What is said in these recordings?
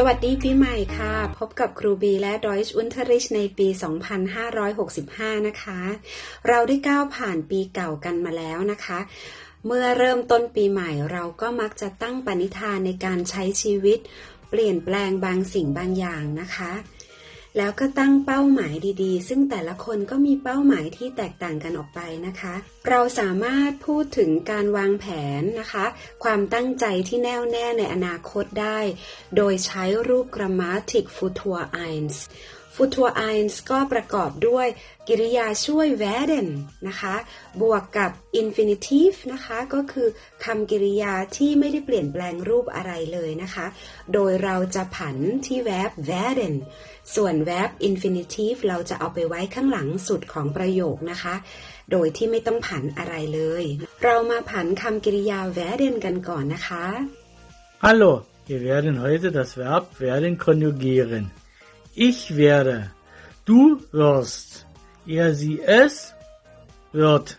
สวัสดีปีใหม่ค่ะ พบกับครูบีและดอยช์อุนทริชในปี 2565 นะคะ เราได้ก้าวผ่านปีเก่ากันมาแล้วนะคะ เมื่อเริ่มต้นปีใหม่เราก็มักจะตั้งปณิธานในการใช้ชีวิต เปลี่ยนแปลงบางสิ่งบางอย่างนะคะ แล้วก็ตั้งเป้าหมายดีๆ ซึ่งแต่ละคนก็มีเป้าหมายที่แตกต่างกันออกไปนะคะ เราสามารถพูดถึงการวางแผนนะคะ ความตั้งใจที่แน่วแน่ในอนาคตได้ โดยใช้รูป g r a m m a t i c f u t u r e i n s ประกอบด้วยกริยาช่วย werden นะคะ บวกกับ infinitive นะคะ ก็คือคำกริยาที่ไม่ได้เปลี่ยนแปลงรูปอะไรเลยนะคะ โดยเราจะผันที่ verb werden ส่วน verb infinitive เราจะเอาไปไว้ข้างหลังสุดของประโยคนะคะ โดยที่ไม่ต้องผันอะไรเลย เรามาผันคำกริยา werden กันก่อนนะคะ Hallo, wir werden heute das Verb werden konjugieren. Ich werde, du wirst, er, sie, es wird,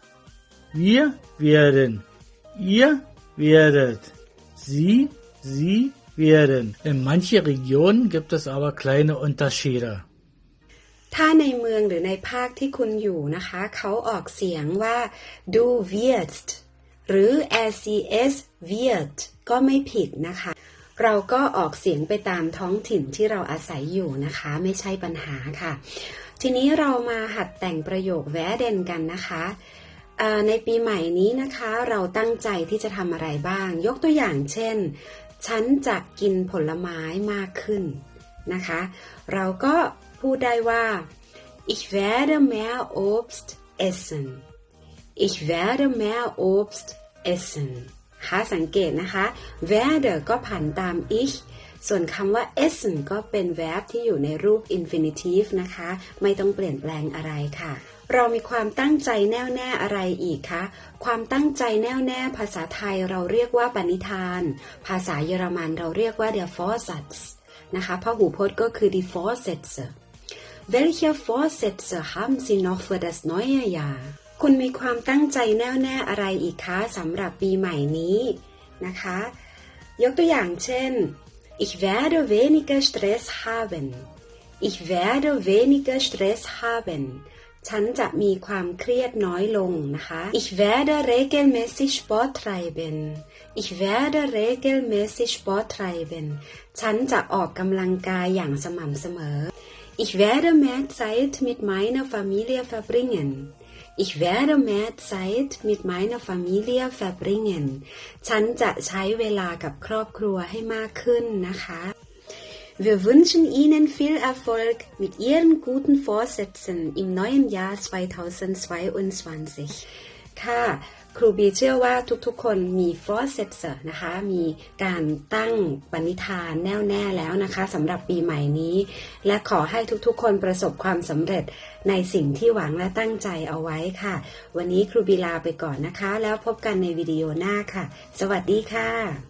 wir werden, ihr werdet, sie, sie werden. In manchen Regionen gibt es aber kleine Unterschiede. ถ้าในเมืองหรือในภาคที่คุณอยู่นะคะ เขาออกเสียงว่า du wirst หรือ rcs wird ก็ไม่ผิดนะคะ เราก็ออกเสียงไปตามท้องถิ่นที่เราอาศัยอยู่นะคะ ไม่ใช่ปัญหาค่ะ ทีนี้เรามาหัดแต่งประโยค werden กันนะคะในปีใหม่นี้นะคะเราตั้งใจที่จะทำอะไรบ้าง ยกตัวอย่างเช่น ฉันจะกินผลไม้มากขึ้นนะคะ เราก็พูดได้ว่า ich werde mehr Obst essen ich werde mehr Obst essen คะสังเกตนะคะ werde ก็ผันตาม ich ส่วนคำว่า essen ก็เป็น verb ที่อยู่ในรูป infinitive นะคะ ไม่ต้องเปลี่ยนแปลงอะไรค่ะ เรามีความตั้งใจแน่วแน่อะไรอีกคะ ความตั้งใจแน่วแน่ภาษาไทยเราเรียกว่าปณิธาน ภาษาเยอรมันเราเรียกว่า der Vorsatz นะคะพหูพจน์ก็คือ die Vorsätze Welche Vorsätze haben Sie noch für das neue Jahr คุณมีความตั้งใจแน่วแน่อะไรอีกคะสำหรับปีใหม่นี้นะคะ ยกตัวอย่างเช่น ich werde weniger Stress haben ich werde weniger Stress haben ฉันจะมีความเครียดน้อยลงนะคะ ich werde regelmäßig Sport treiben ich werde regelmäßig Sport treiben ฉันจะออกกำลังกายอย่างสม่ำเสมอ ich werde mehr Zeit mit meiner Familie verbringen Ich werde mehr Zeit mit meiner Familie verbringen ฉันจะใช้เวลากับครอบครัวให้มากขึ้นนะคะ Wir wünschen Ihnen viel Erfolg mit Ihren guten Vorsätzen im neuen Jahr 2022 ค่ะครูบีเชื่อว่าทุกๆ คนมีฟอสเซปเซอร์นะคะ มีการตั้งปณิธานแน่วแน่แล้วนะคะสำหรับปีใหม่นี้ และขอให้ทุกๆ คนประสบความสำเร็จในสิ่งที่หวังและตั้งใจเอาไว้ค่ะ วันนี้ครูบีลาไปก่อนนะคะ แล้วพบกันในวิดีโอหน้าค่ะ สวัสดีค่ะ